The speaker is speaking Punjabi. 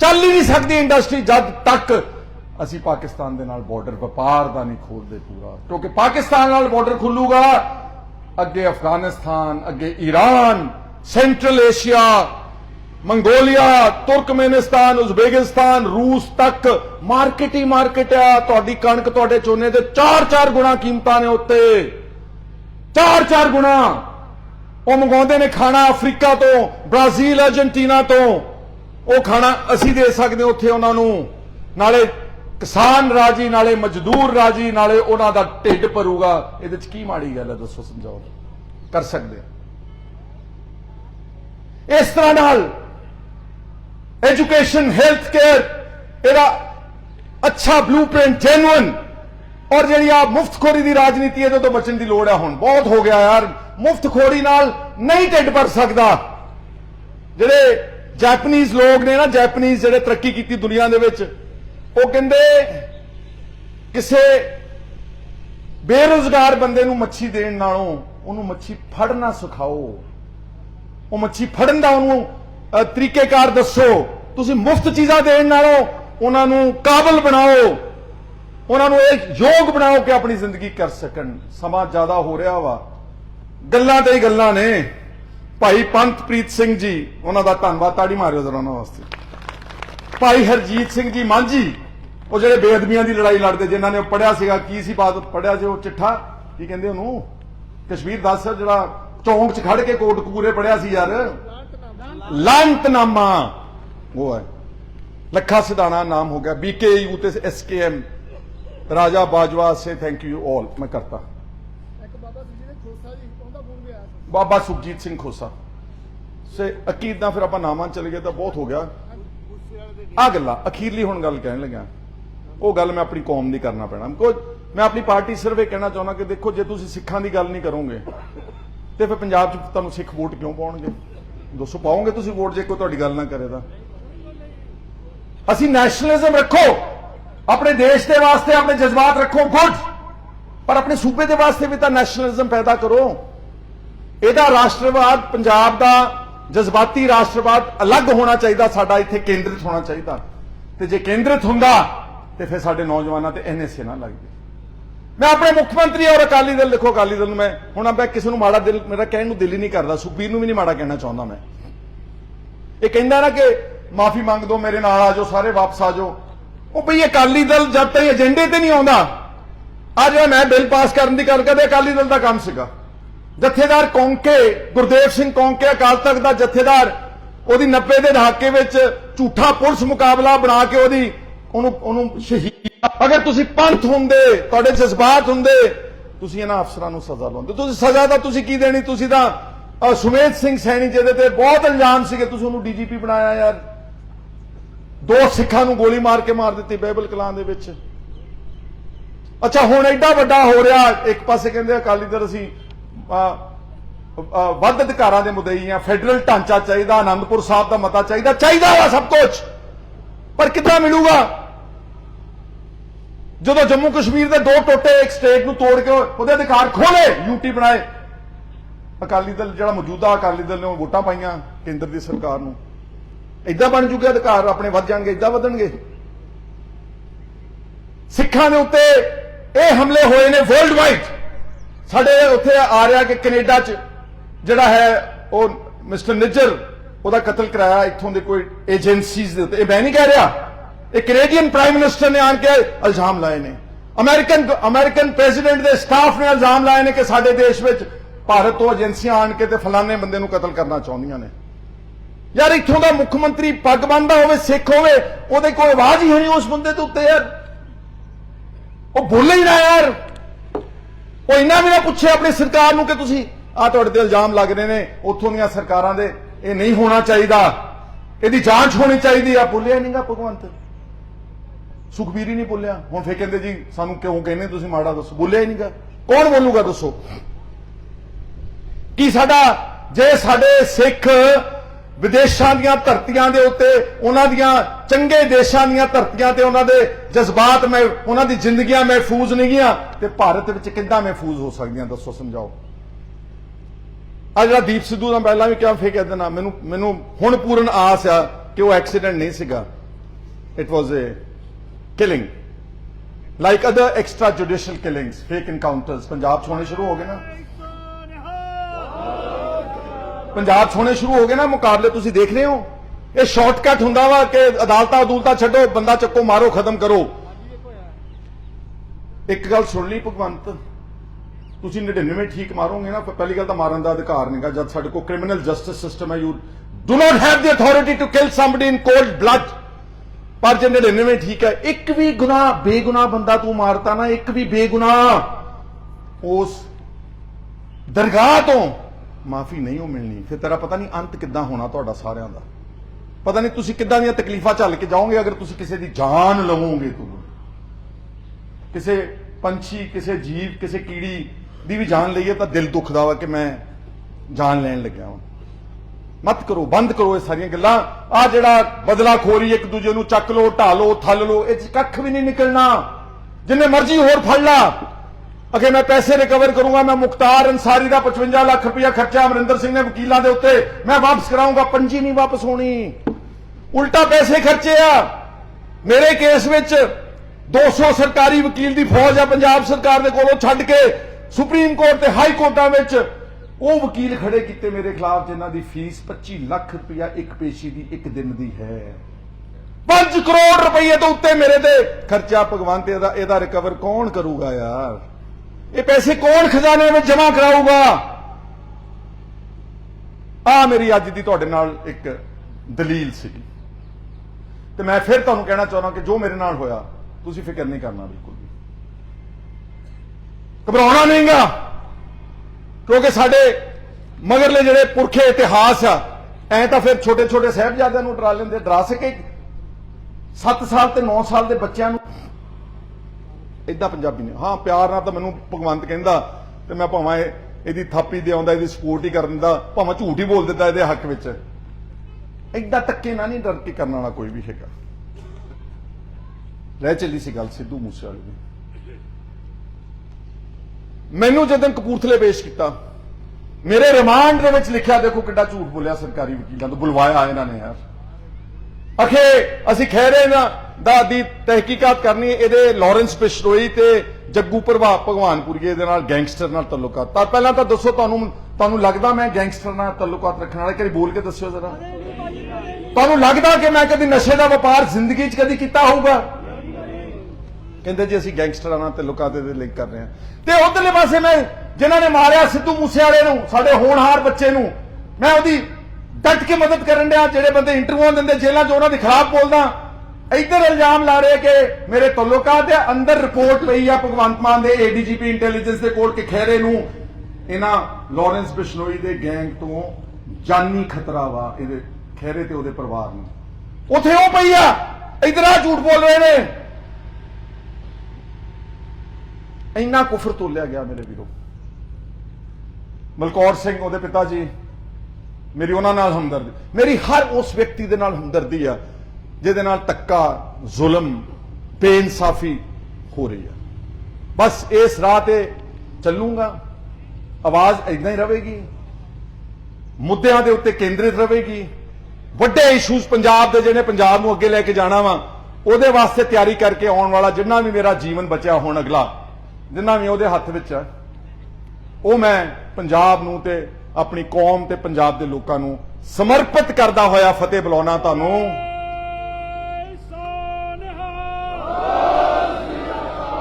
ਚੱਲ ਹੀ ਨਹੀਂ ਸਕਦੀ ਇੰਡਸਟਰੀ ਜਦ ਤੱਕ ਅਸੀਂ ਪਾਕਿਸਤਾਨ ਦੇ ਨਾਲ ਬਾਰਡਰ ਵਪਾਰ ਦਾ ਨਹੀਂ ਖੋਲਦੇ ਪੂਰਾ। ਕਿਉਂਕਿ ਪਾਕਿਸਤਾਨ ਨਾਲ ਬਾਰਡਰ ਖੁੱਲੂਗਾ, ਅੱਗੇ ਅਫਗਾਨਿਸਤਾਨ, ਅੱਗੇ Iran central Asia Mongolia, Turkmenistan, Uzbekistan, ਰੂਸ ਤੱਕ ਮਾਰਕੀਟ ਹੀ ਮਾਰਕੀਟ ਆ। ਤੁਹਾਡੀ ਕਣਕ ਤੁਹਾਡੇ ਝੋਨੇ ਦੇ 4-4 ਗੁਣਾ ਕੀਮਤਾਂ ਨੇ ਉੱਤੇ। 4-4 ਗੁਣਾ। ਉਹ ਮੰਗਾਉਂਦੇ ਨੇ ਖਾਣਾ ਅਫਰੀਕਾ ਤੋਂ, ਬ੍ਰਾਜ਼ੀਲ ਅਰਜنٹੀਨਾ ਤੋਂ। ਉਹ ਖਾਣਾ ਅਸੀਂ ਦੇ ਸਕਦੇ ਉੱਥੇ ਉਹਨਾਂ ਨੂੰ। ਨਾਲੇ ਕਿਸਾਨ ਰਾਜੀ, ਨਾਲੇ ਮਜ਼ਦੂਰ ਰਾਜੀ, ਨਾਲੇ ਉਹਨਾਂ ਦਾ ਢਿੱਡ ਭਰੂਗਾ। ਇਹਦੇ ਚ ਕੀ ਮਾੜੀ ਗੱਲ ਹੈ, ਦੱਸੋ ਸਮਝਾਓ। ਕਰ ਸਕਦੇ ਇਸ ਤਰ੍ਹਾਂ ਨਾਲ ਐਜੂਕੇਸ਼ਨ ਹੈਲਥ ਕੇਅਰ ਇਹਦਾ ਅੱਛਾ ਬਲੂਪ੍ਰਿੰਟ ਜੈਨੂਇਨ ਔਰ ਜਿਹੜੀ ਆ ਮੁਫਤਖੋਰੀ ਦੀ ਰਾਜਨੀਤੀ ਇਹਦੇ ਤੋਂ ਬਚਣ ਦੀ ਲੋੜ ਹੈ ਹੁਣ। ਬਹੁਤ ਹੋ ਗਿਆ ਯਾਰ। ਮੁਫਤਖੋਰੀ ਨਾਲ ਨਹੀਂ ਢਿੱਡ ਭਰ ਸਕਦਾ। ਜਿਹੜੇ ਜਾਪਾਨੀਜ਼ ਲੋਕ ਨੇ ਨਾ ਜਾਪਾਨੀਜ਼ ਜਿਹੜੇ ਤਰੱਕੀ ਕੀਤੀ ਦੁਨੀਆ ਦੇ ਵਿੱਚ, ਉਹ ਕਹਿੰਦੇ ਕਿਸੇ ਬੇਰੋਜ਼ਗਾਰ ਬੰਦੇ ਨੂੰ ਮੱਛੀ ਦੇਣ ਨਾਲੋਂ ਉਹਨੂੰ ਮੱਛੀ ਫੜਨਾ ਸਿਖਾਓ। ਉਹ ਮੱਛੀ ਫੜਨ ਦਾ ਉਹਨੂੰ ਤਰੀਕੇਕਾਰ ਦੱਸੋ। ਤੁਸੀਂ ਮੁਫਤ ਚੀਜ਼ਾਂ ਦੇਣ ਨਾਲੋਂ ਉਹਨਾਂ ਨੂੰ ਕਾਬਲ ਬਣਾਓ। ਉਹਨਾਂ ਨੂੰ ਇਹ ਯੋਗ ਬਣਾਓ ਕਿ ਆਪਣੀ ਜ਼ਿੰਦਗੀ ਕਰ ਸਕਣ। ਸਮਾਂ ਜ਼ਿਆਦਾ ਹੋ ਰਿਹਾ ਵਾ। ਗੱਲਾਂ ਤੇ ਹੀ ਗੱਲਾਂ ਨੇ। ਭਾਈ ਪੰਥਪ੍ਰੀਤ ਸਿੰਘ ਜੀ, ਉਹਨਾਂ ਦਾ ਧੰਨਵਾਦ ਤਾੜੀ ਮਾਰਿਓ ਜ਼ਰਾ ਉਹਨਾਂ ਵਾਸਤੇ। ਭਾਈ ਹਰਜੀਤ ਸਿੰਘ ਜੀ ਮਾਂਝੀ ਉਹ ਜਿਹੜੇ ਬੇਅਦਬੀਆਂ ਦੀ ਲੜਾਈ ਲੜਦੇ, ਜਿਨ੍ਹਾਂ ਨੇ ਪੜਿਆ ਸੀਗਾ, ਕੀ ਸੀ ਬਾਤ ਪੜਿਆ ਸੀ ਚਿੱਠਾ? ਕੀ ਕਹਿੰਦੇ ਉਹਨੂੰ? ਕਸ਼ਮੀਰ ਦੱਸ, ਜਿਹੜਾ ਚੌਂਕ 'ਚ ਖੜ ਕੇ ਕੋਟ ਕਪੂਰੇ ਪੜਿਆ ਸੀ ਯਾਰ। ਲਾਂਤਨਾਮਾ। ਉਹ ਹੈ। ਲੱਖਾ ਸਿਧਾਣਾ ਨਾਮ ਹੋ ਗਿਆ। ਬੀਕੇਯੂ ਤੇ SKM Raja Bajwa, say thank you all ਮੈਂ ਕਰਤਾ ਇੱਕ ਬਾਬਾ ਜੀ ਨੇ ਖੋਸਾ ਜੀ ਉਹਦਾ ਫੋਨ ਵੀ ਆਇਆ ਸੀ ਬਾਬਾ ਸੁਖਜੀਤ ਸਿੰਘ ਖੋਸਾ। ਸੇ ਦਾ ਫਿਰ ਆਪਾਂ ਨਾਮਾਂ ਚਲੇ ਗਏ ਤਾਂ ਬਹੁਤ ਹੋ ਗਿਆ। ਗੁੱਸੇ ਆ ਗੱਲਾਂ, ਅਖੀਰਲੀ ਹੁਣ ਗੱਲ ਕਹਿਣ ਲੱਗਾ ਉਹ ਗੱਲ ਮੈਂ ਆਪਣੀ ਕੌਮ ਦੀ ਕਰਨਾ ਪੈਣਾ। ਕੋ ਮੈਂ ਆਪਣੀ ਪਾਰਟੀ ਸਿਰਫ ਇਹ ਕਹਿਣਾ ਚਾਹੁੰਦਾ ਕਿ ਦੇਖੋ, ਜੇ ਤੁਸੀਂ ਸਿੱਖਾਂ ਦੀ ਗੱਲ ਨਹੀਂ ਕਰੋਗੇ, ਤੇ ਫਿਰ ਪੰਜਾਬ 'ਚ ਤੁਹਾਨੂੰ ਸਿੱਖ ਵੋਟ ਕਿਉਂ ਪਾਉਣਗੇ? ਦੋਸਤੋ ਪਾਓਗੇ ਤੁਸੀਂ ਵੋਟ ਜੇ ਕੋਈ ਤੁਹਾਡੀ ਗੱਲ ਨਾ ਕਰੇ ਤਾਂ? ਅਸੀਂ ਨੈਸ਼ਨਲਿਜ਼ਮ ਰੱਖੋ। ਆਪਣੇ ਦੇਸ਼ ਦੇ ਵਾਸਤੇ ਆਪਣੇ ਜਜ਼ਬਾਤ ਰੱਖੋ ਗੁੱਡ ਪਰ ਆਪਣੇ ਸੂਬੇ ਦੇ ਵਾਸਤੇ ਵੀ ਤਾਂ ਨੈਸ਼ਨਲਿਜ਼ਮ ਪੈਦਾ ਕਰੋ। ਇਹਦਾ ਰਾਸ਼ਟਰਵਾਦ, ਪੰਜਾਬ ਦਾ ਜਜ਼ਬਾਤੀ ਰਾਸ਼ਟਰਵਾਦ ਅਲੱਗ ਹੋਣਾ ਚਾਹੀਦਾ, ਸਾਡਾ ਇੱਥੇ ਕੇਂਦਰਿਤ ਹੋਣਾ ਚਾਹੀਦਾ। ਤੇ ਜੇ ਕੇਂਦਰਿਤ ਹੁੰਦਾ, ਤੇ ਫਿਰ ਸਾਡੇ ਨੌਜਵਾਨਾਂ ਤੇ ਐਨਐਸਏ ਨਾ ਲੱਗਦੀ ਮੈਂ ਆਪਣੇ ਮੁੱਖ ਮੰਤਰੀ ਔਰ ਅਕਾਲੀ ਦਲ ਲਿਖੋ ਅਕਾਲੀ ਦਲ ਨੂੰ ਮੈਂ, ਹੁਣ ਮੈਂ ਕਿਸੇ ਨੂੰ ਮਾੜਾ ਦਿਲ, ਮੇਰਾ ਕਹਿਣ ਨੂੰ ਦਿਲ ਹੀ ਨਹੀਂ ਕਰਦਾ, ਸੁਖਬੀਰ ਨੂੰ ਵੀ ਨਹੀਂ ਮਾੜਾ ਕਹਿਣਾ ਚਾਹੁੰਦਾ ਮੈਂ। ਇਹ ਕਹਿੰਦਾ ਨਾ ਕਿ ਮਾਫੀ ਮੰਗ ਦੋ ਮੇਰੇ ਨਾਲ ਆ ਜਾਓ, ਸਾਰੇ ਵਾਪਸ ਆ ਜਾਓ। ਉਹ ਭਈ ਅਕਾਲੀ ਦਲ ਜਦ ਤਾਈਂ ਏਜੰਡੇ ਤੇ ਨਹੀਂ ਆਉਂਦਾ, ਅੱਜ ਮੈਂ ਬਿੱਲ ਪਾਸ ਕਰਨ ਦੀ ਗੱਲ ਕਰਦੇ, ਅਕਾਲੀ ਦਲ ਦਾ ਕੰਮ ਸੀਗਾ। ਜਥੇਦਾਰ ਕੌਂਕੇ, ਗੁਰਦੇਵ ਸਿੰਘ ਕੌਂਕੇ, ਅਕਾਲ ਤਖਤ ਦਾ ਜਥੇਦਾਰ, ਉਹਦੀ 90 ਦੇ ਦਹਾਕੇ ਵਿੱਚ ਝੂਠਾ ਪੁਲਿਸ ਮੁਕਾਬਲਾ ਬਣਾ ਕੇ ਉਹਦੀ, ਉਹਨੂੰ ਉਹਨੂੰ ਸ਼ਹੀਦ ਅਗਰ ਤੁਸੀਂ ਪੰਥ ਹੁੰਦੇ, ਤੁਹਾਡੇ ਜਜ਼ਬਾਤ ਹੁੰਦੇ, ਤੁਸੀਂ ਇਹਨਾਂ ਅਫਸਰਾਂ ਨੂੰ ਸਜ਼ਾ ਲਾਉਂਦੇ ਤੁਸੀਂ ਸਜ਼ਾ ਤਾਂ ਤੁਸੀਂ ਕੀ ਦੇਣੀ? ਤੁਸੀਂ ਤਾਂ ਸੁਮੇਧ ਸਿੰਘ ਸੈਣੀ ਜਿਹਦੇ ਤੇ ਬਹੁਤ ਇਲਜ਼ਾਮ ਸੀਗੇ, ਤੁਸੀਂ ਉਹਨੂੰ ਡੀਜੀਪੀ ਬਣਾਇਆ ਯਾਰ। ਦੋ ਸਿੱਖਾਂ ਨੂੰ ਗੋਲੀ ਮਾਰ ਕੇ ਮਾਰ ਦਿੱਤੀ ਬਹਿਬਲ ਕਲਾਂ ਦੇ ਵਿੱਚ। ਅੱਛਾ, ਹੁਣ ਐਡਾ ਵੱਡਾ ਹੋ ਰਿਹਾ, ਇੱਕ ਪਾਸੇ ਕਹਿੰਦੇ ਅਕਾਲੀ ਦਲ ਅਸੀਂ ਵੱਧ ਅਧਿਕਾਰਾਂ ਦੇ ਮੁੱਦੇ ਹੀ ਆ। ਫੈਡਰਲ ਢਾਂਚਾ ਚਾਹੀਦਾ ਆਨੰਦਪੁਰ ਸਾਹਿਬ ਦਾ ਮਤਾ ਚਾਹੀਦਾ ਚਾਹੀਦਾ ਵਾ ਸਭ ਕੁਝ ਪਰ ਕਿੱਦਾਂ ਮਿਲੂਗਾ? ਜਦੋਂ ਜੰਮੂ ਕਸ਼ਮੀਰ ਦੇ ਦੋ ਟੋਟੇ ਇੱਕ ਸਟੇਟ ਨੂੰ ਤੋੜ ਕੇ ਉਹਦੇ ਅਧਿਕਾਰ ਖੋਲੇ ਯੂਟੀ ਬਣਾਏ। ਅਕਾਲੀ ਦਲ ਜਿਹੜਾ ਮੌਜੂਦਾ ਅਕਾਲੀ ਦਲ ਨੇ ਉਹ ਵੋਟਾਂ ਪਾਈਆਂ ਕੇਂਦਰ ਦੀ ਸਰਕਾਰ ਨੂੰ। ਇਦਾਂ ਬਣ ਚੁੱਕੇ ਅਧਿਕਾਰ, ਆਪਣੇ ਵੱਧ ਜਾਣਗੇ ਇਦਾਂ ਵਧਣਗੇ। ਸਿੱਖਾਂ ਦੇ ਉੱਤੇ ਇਹ ਹਮਲੇ ਹੋਏ ਨੇ ਵਰਲਡ ਵਾਈਡ ਸਾਡੇ ਉੱਥੇ ਆ ਰਿਹਾ ਕਿ ਕੈਨੇਡਾ 'ਚ ਜਿਹੜਾ ਹੈ ਉਹ ਮਿਸਟਰ ਨਿੱਜਰ, ਉਹਦਾ ਕਤਲ ਕਰਾਇਆ, ਇੱਥੋਂ ਦੇ ਕੋਈ ਏਜੰਸੀਜ਼ ਦੇ ਉੱਤੇ। ਇਹ ਮੈਂ ਨਹੀਂ ਕਹਿ ਰਿਹਾ। ਇਹ ਕੈਨੇਡੀਅਨ ਪ੍ਰਾਈਮ ਮਿਨਿਸਟਰ ਨੇ ਆਣ ਕੇ ਇਲਜ਼ਾਮ ਲਾਏ ਨੇ। ਅਮਰੀਕਨ ਅਮਰੀਕਨ ਪ੍ਰੈਜ਼ੀਡੈਂਟ ਦੇ ਸਟਾਫ ਨੇ ਇਲਜ਼ਾਮ ਲਾਏ ਨੇ ਕਿ ਸਾਡੇ ਦੇਸ਼ ਵਿੱਚ ਭਾਰਤ ਤੋਂ ਏਜੰਸੀਆਂ ਆਣ ਕੇ ਤੇ ਫਲਾਣੇ ਬੰਦੇ ਨੂੰ ਕਤਲ ਕਰਨਾ ਚਾਹੁੰਦੀਆਂ ਨੇ। ਯਾਰ, ਇੱਥੋਂ ਦਾ ਮੁੱਖ ਮੰਤਰੀ ਪੱਗ ਬੰਨਦਾ ਹੋਵੇ, ਸਿੱਖ ਹੋਵੇ, ਉਹਦੇ ਕੋਈ ਆਵਾਜ਼ ਹੀ ਨਹੀਂ ਉਸ ਬੰਦੇ ਦੇ ਉੱਤੇ ਯਾਰ। ਉਹ ਬੋਲੇ ਹੀ ਨਾ ਯਾਰ। ਉਹ ਇੰਨਾ ਵੀ ਨਾ ਪੁੱਛੇ ਆਪਣੀ ਸਰਕਾਰ ਨੂੰ ਕਿ ਤੁਸੀਂ ਆ ਤੁਹਾਡੇ ਤੇ ਇਲਜ਼ਾਮ ਲੱਗ ਰਹੇ ਨੇ, ਉੱਥੋਂ ਦੀਆਂ ਸਰਕਾਰਾਂ ਦੇ, ਇਹ ਨਹੀਂ ਹੋਣਾ ਚਾਹੀਦਾ। ਇਹਦੀ ਜਾਂਚ ਹੋਣੀ ਚਾਹੀਦੀ ਆ। ਬੋਲਿਆ ਨਹੀਂਗਾ ਭਗਵੰਤ? ਸੁਖਬੀਰ ਹੀ ਨਹੀਂ ਬੋਲਿਆ ਹੁਣ ਫੇਰ ਕਹਿੰਦੇ ਜੀ, ਸਾਨੂੰ ਕਿਉਂ ਕਹਿੰਦੇ ਤੁਸੀਂ ਮਾੜਾ ਦੱਸੋ? ਬੋਲਿਆ ਹੀ ਨਹੀਂਗਾ ਕੌਣ ਬੋਲੂਗਾ ਦੱਸੋ? ਕੀ ਸਾਡਾ, ਜੇ ਸਾਡੇ ਸਿੱਖ ਵਿਦੇਸ਼ਾਂ ਦੀਆਂ ਧਰਤੀਆਂ ਦੇ ਉੱਤੇ, ਉਹਨਾਂ ਦੀਆਂ ਚੰਗੇ ਦੇਸ਼ਾਂ ਦੀਆਂ ਧਰਤੀਆਂ ਤੇ ਉਹਨਾਂ ਦੇ ਜਜ਼ਬਾਤ ਮੈਂ, ਉਹਨਾਂ ਦੀ ਜ਼ਿੰਦਗੀਆਂ ਮਹਿਫੂਜ਼ ਨਹੀਂ ਗੀਆਂ ਤੇ ਭਾਰਤ ਵਿੱਚ ਕਿੱਦਾਂ ਮਹਿਫੂਜ਼ ਹੋ ਸਕਦੀਆਂ, ਦੱਸੋ, ਸਮਝਾਓ। ਆ ਜਿਹੜਾ ਦੀਪ ਸਿੱਧੂ ਦਾ ਪਹਿਲਾਂ ਵੀ ਕਿਹਾ ਫੇਕ ਕਹਿ ਦੇਣਾ ਮੈਨੂੰ ਮੈਨੂੰ ਹੁਣ ਪੂਰਨ ਆਸ ਆ ਕਿ ਉਹ ਐਕਸੀਡੈਂਟ ਨਹੀਂ ਸੀਗਾ। It it was killing like other extra extrajudicial killings fake encounters, Punjab 'ਚ ਹੋਣੇ ਸ਼ੁਰੂ ਹੋ ਗਏ ਨਾ। ਪੰਜਾਬ 'ਚ ਸ਼ੁਰੂ ਹੋ ਗਏ ਨਾ ਮੁਕਾਬਲੇ, ਤੁਸੀਂ ਦੇਖ ਰਹੇ ਹੋ? ਇਹ ਸ਼ਾਰਟਕਟ ਹੁੰਦਾ ਵਾ ਕਿ ਅਦਾਲਤਾਂ ਅਦੂਲਤਾਂ ਛੱਡੋ, ਬੰਦਾ ਚੱਕੋ ਮਾਰੋ, ਖਤਮ ਕਰੋ। ਇੱਕ ਗੱਲ ਸੁਣ ਲਈ ਭਗਵੰਤ, ਤੁਸੀਂ 99 ਠੀਕ ਮਾਰੋਗੇ ਨਾ ਪਹਿਲੀ ਗੱਲ ਤਾਂ ਮਾਰਨ ਦਾ ਅਧਿਕਾਰ ਨਹੀਂਗਾ ਜਦ ਸਾਡੇ ਕੋਲ ਕ੍ਰਿਮੀਨਲ ਜਸਟਿਸ ਸਿਸਟਮ ਹੈ you do not have the authority to kill somebody in cold blood ਪਰ ਜੇ 99 ਠੀਕ ਹੈ, ਇੱਕ ਵੀ ਗੁਨਾਹ, ਬੇਗੁਨਾਹ ਬੰਦਾ ਤੂੰ ਮਾਰਤਾ ਨਾ, ਇੱਕ ਵੀ ਬੇਗੁਨਾਹ, ਉਸ ਦਰਗਾਹ ਤੋਂ ਮਾਫੀ ਨਹੀਂ ਉਹ ਮਿਲਣੀ। ਫਿਰ ਤੇਰਾ ਪਤਾ ਨਹੀਂ ਅੰਤ ਕਿੱਦਾਂ ਹੋਣਾ ਤੁਹਾਡਾ ਸਾਰਿਆਂ ਦਾ। ਪਤਾ ਨਹੀਂ ਤੁਸੀਂ ਕਿੱਦਾਂ ਦੀਆਂ ਤਕਲੀਫਾਂ ਝੱਲ ਕੇ ਜਾਓਗੇ ਅਗਰ ਤੁਸੀਂ ਕਿਸੇ ਦੀ ਜਾਨ ਲਵੋਗੇ ਤੂੰ। ਕਿਸੇ ਪੰਛੀ, ਕਿਸੇ ਜੀਵ, ਕਿਸੇ ਕੀੜੀ ਦੀ ਵੀ ਜਾਨ ਲਈਏ ਤਾਂ ਦਿਲ ਦੁਖਦਾ ਵਾ ਕਿ ਮੈਂ ਜਾਨ ਲੈਣ ਲੱਗਿਆ ਹਾਂ ਮਤ ਕਰੋ, ਬੰਦ ਕਰੋ ਇਹ ਸਾਰੀਆਂ ਗੱਲਾਂ। ਆ ਜਿਹੜਾ ਬਦਲਾ ਖੋਰੀ ਇੱਕ ਦੂਜੇ ਨੂੰ ਚੱਕ ਲੋ ਢਾਲੋ ਥੱਲ ਲੋ ਇਹ 'ਚ ਕੱਖ ਵੀ ਨਹੀਂ ਨਿਕਲਣਾ। ਜਿੰਨੇ ਮਰਜ਼ੀ ਹੋਰ ਫੜ ਲਾ। ਅਗੇ ਮੈਂ ਪੈਸੇ ਰਿਕਵਰ ਕਰੂੰਗਾ, ਮੈਂ ਮੁਖਤਾਰ ਅੰਸਾਰੀ ਦਾ 55 ਲੱਖ ਰੁਪਇਆ ਖਰਚਾ ਅਮਰਿੰਦਰ ਸਿੰਘ ਨੇ ਵਕੀਲਾਂ ਦੇ ਉੱਤੇ। ਮੈਂ ਵਾਪਸ ਕਰਾਉਂਗਾ ਪੰਜੀ ਨਹੀਂ ਵਾਪਸ ਹੋਣੀ। ਉਲਟਾ ਪੈਸੇ ਖਰਚੇ ਆ। ਮੇਰੇ ਕੇਸ ਵਿੱਚ 200 ਸਰਕਾਰੀ ਵਕੀਲ ਦੀ ਫੌਜ ਆ ਪੰਜਾਬ ਸਰਕਾਰ ਦੇ ਕੋਲੋਂ ਛੱਡ ਕੇ ਸੁਪਰੀਮ ਕੋਰਟ ਤੇ ਹਾਈ ਕੋਰਟਾਂ ਵਿੱਚ। ਉਹ ਵਕੀਲ ਖੜੇ ਕੀਤੇ ਮੇਰੇ ਖਿਲਾਫ, ਜਿਨ੍ਹਾਂ ਦੀ ਫੀਸ 25 ਲੱਖ ਰੁਪਇਆ ਇੱਕ ਪੇਸ਼ੀ ਦੀ ਇੱਕ ਦਿਨ ਦੀ ਹੈ। 5 ਕਰੋੜ ਰੁਪਏ ਤੋਂ ਉੱਤੇ ਮੇਰੇ ਤੇ ਖਰਚਾ, ਭਗਵੰਤ, ਇਹਦਾ ਇਹਦਾ ਰਿਕਵਰ ਕੌਣ ਕਰੂਗਾ ਯਾਰ? ਇਹ ਪੈਸੇ ਕੌਣ ਖਜ਼ਾਨੇ ਵਿੱਚ ਜਮ੍ਹਾਂ ਕਰਾਊਗਾ? ਆ ਮੇਰੀ ਅੱਜ ਦੀ ਤੁਹਾਡੇ ਨਾਲ ਇੱਕ ਦਲੀਲ ਸੀਗੀ। ਤੇ ਮੈਂ ਫਿਰ ਤੁਹਾਨੂੰ ਕਹਿਣਾ ਚਾਹੁੰਦਾ ਕਿ ਜੋ ਮੇਰੇ ਨਾਲ ਹੋਇਆ, ਤੁਸੀਂ ਫਿਕਰ ਨਹੀਂ ਕਰਨਾ ਬਿਲਕੁਲ ਵੀ। ਘਬਰਾਉਣਾ ਨਹੀਂਗਾ, ਕਿਉਂਕਿ ਸਾਡੇ ਮਗਰਲੇ ਜਿਹੜੇ ਪੁਰਖੇ ਇਤਿਹਾਸ ਆ, ਐ ਤਾਂ ਫਿਰ ਛੋਟੇ ਛੋਟੇ ਸਾਹਿਬਜ਼ਾਦਿਆਂ ਨੂੰ ਡਰਾ ਲੈਂਦੇ, ਡਰਾ ਸਕੇ। 7 ਸਾਲ ਤੇ 9 ਸਾਲ ਦੇ ਬੱਚਿਆਂ ਨੂੰ ਇਦਾਂ ਪੰਜਾਬੀ ਨੇ। ਹਾਂ, ਪਿਆਰ ਨਾਲ ਤਾਂ ਮੈਨੂੰ ਭਗਵੰਤ ਕਹਿੰਦਾ ਤੇ ਮੈਂ ਭਾਵੇਂ ਇਹਦੀ ਥਾਪੀ ਦੇ ਆਉਂਦਾ, ਇਹਦੀ ਸਪੋਰਟ ਹੀ ਕਰ ਦਿੰਦਾ ਭਾਵੇਂ ਝੂਠ ਹੀ ਬੋਲ ਦਿੰਦਾ ਇਹਦੇ ਹੱਕ ਵਿੱਚ। ਇਦਾਂ ਧੱਕੇ ਨਾ ਨਹੀਂ ਡਰ ਕੇ ਕਰਨ ਵਾਲਾ ਕੋਈ ਵੀ ਹੈਗਾ। ਰਹਿ ਚੱਲੀ ਸੀ ਗੱਲ ਸਿੱਧੂ ਮੂਸੇਵਾਲੇ ਦੀ। ਮੈਨੂੰ ਜਦੋਂ ਕਪੂਰਥਲੇ ਪੇਸ਼ ਕੀਤਾ, ਮੇਰੇ ਰਿਮਾਂਡ ਦੇ ਵਿੱਚ ਲਿਖਿਆ, ਦੇਖੋ ਕਿੱਡਾ ਝੂਠ ਬੋਲਿਆ ਸਰਕਾਰੀ ਵਕੀਲਾਂ ਤੋਂ, ਬੁਲਵਾਇਆ ਇਹਨਾਂ ਨੇ ਯਾਰ। ਅਖੇ, ਅਸੀਂ ਖਹਿਰੇ ਨਾ ਦਾ ਦੀ ਤਹਿਕੀਕਾਤ ਕਰਨੀ ਇਹਦੇ ਲਾਰੈਂਸ ਬਿਸ਼ਨੋਈ ਤੇ ਜੱਗੂ ਪ੍ਰਭਾ ਭਗਵਾਨਪੁਰੀਏ ਦੇ ਨਾਲ ਗੈਂਗਸਟਰ ਨਾਲ ਤਾਲੁਕਾਤ ਤਾਂ ਪਹਿਲਾਂ ਤਾਂ ਦੱਸੋ ਤੁਹਾਨੂੰ ਤੁਹਾਨੂੰ ਲੱਗਦਾ ਮੈਂ ਗੈਂਗਸਟਰ ਨਾਲ ਤਾਲੁਕਾਤ ਰੱਖਣ ਵਾਲਾ? ਕਦੀ ਬੋਲ ਕੇ ਦੱਸਿਓ ਜ਼ਰਾ। ਤੁਹਾਨੂੰ ਲੱਗਦਾ ਕਿ ਮੈਂ ਕਦੀ ਨਸ਼ੇ ਦਾ ਵਪਾਰ ਜ਼ਿੰਦਗੀ 'ਚ ਕਦੀ ਕੀਤਾ ਹੋਊਗਾ? ਕਹਿੰਦੇ ਜੀ, ਅਸੀਂ ਗੈਂਗਸਟਰਾਂ ਨਾਲ ਤਾਲੁਕਾਤ ਦੇ ਲਿੰਕ ਕਰ ਰਹੇ ਹਾਂ। ਤੇ ਉਧਰਲੇ ਪਾਸੇ ਮੈਂ, ਜਿਨ੍ਹਾਂ ਨੇ ਮਾਰਿਆ ਸਿੱਧੂ ਮੂਸੇਵਾਲੇ ਨੂੰ, ਸਾਡੇ ਹੋਣਹਾਰ ਬੱਚੇ ਨੂੰ, ਮੈਂ ਉਹਦੀ ਡਟ ਕੇ ਮਦਦ ਕਰਨ ਡਿਆ। ਜਿਹੜੇ ਬੰਦੇ ਇੰਟਰਵਿਊਆਂ ਦਿੰਦੇ ਜੇਲ੍ਹਾਂ 'ਚ, ਉਹਨਾਂ ਦੇ ਖਿਲਾਫ ਬੋਲਦਾ। ਇੱਧਰ ਇਲਜ਼ਾਮ ਲਾ ਰਹੇ ਕਿ ਮੇਰੇ ਤਾਲੁਕਾਤ ਦੇ ਅੰਦਰ ਰਿਪੋਰਟ ਪਈ ਆ, ਭਗਵੰਤ ਮਾਨ ਦੇ ਏਡੀਜੀਪੀ ਇੰਟੈਲੀਜੈਂਸ ਦੇ ਕੋਲ ਕਿ ਖੈਰੇ ਨੂੰ ਇਹਨਾਂ ਲਾਰੈਂਸ ਬਿਸ਼ਨੋਈ ਦੇ ਗੈਂਗ ਤੋਂ ਜਾਨੀ ਖਤਰਾ ਵਾ, ਇਹਦੇ ਖੈਰੇ ਤੇ ਉਹਦੇ ਪਰਿਵਾਰ ਨੂੰ। ਉਥੇ ਉਹ ਪਈ ਆ, ਇਧਰ ਆ ਝੂਠ ਬੋਲ ਰਹੇ ਨੇ। ਇੰਨਾ ਕੁਫਰ ਤੋਲਿਆ ਗਿਆ ਮੇਰੇ ਵੀਰੋ। ਮਲਕੌਰ ਸਿੰਘ, ਉਹਦੇ ਪਿਤਾ ਜੀ, ਮੇਰੀ ਉਹਨਾਂ ਨਾਲ ਹਮਦਰਦੀ, ਮੇਰੀ ਹਰ ਉਸ ਵਿਅਕਤੀ ਦੇ ਨਾਲ ਹਮਦਰਦੀ ਆ। ਜਿਹਦੇ ਨਾਲ ਤੱਕਾ ਜ਼ੁਲਮ, ਬੇਇਨਸਾਫੀ ਹੋ ਰਹੀ ਹੈ। ਬਸ ਇਸ ਰਾਹ ਤੇ ਚੱਲੂਗਾ। ਆਵਾਜ਼ ਇਦਾਂ ਹੀ ਰਹੇਗੀ। ਮੁੱਦਿਆਂ ਦੇ ਉੱਤੇ ਕੇਂਦਰਿਤ ਰਹੇਗੀ। ਵੱਡੇ ਇਸ਼ੂਜ਼ ਪੰਜਾਬ ਦੇ ਜਿਹੜੇ ਪੰਜਾਬ ਨੂੰ ਅੱਗੇ ਲੈ ਕੇ ਜਾਣਾ ਵਾ, ਉਹਦੇ ਵਾਸਤੇ ਤਿਆਰੀ ਕਰਕੇ ਆਉਣ ਵਾਲਾ ਜਿੰਨਾ ਵੀ ਮੇਰਾ ਜੀਵਨ ਬਚਿਆ ਹੁਣ ਅਗਲਾ, ਜਿੰਨਾ ਵੀ ਉਹਦੇ ਹੱਥ ਵਿੱਚ ਆ ਉਹ ਮੈਂ ਪੰਜਾਬ ਨੂੰ ਤੇ ਆਪਣੀ ਕੌਮ ਤੇ ਪੰਜਾਬ ਦੇ ਲੋਕਾਂ ਨੂੰ ਸਮਰਪਿਤ ਕਰਦਾ ਹੋਇਆ ਫਤਿਹ ਬੁਲਾਉਣਾ ਤੁਹਾਨੂੰ।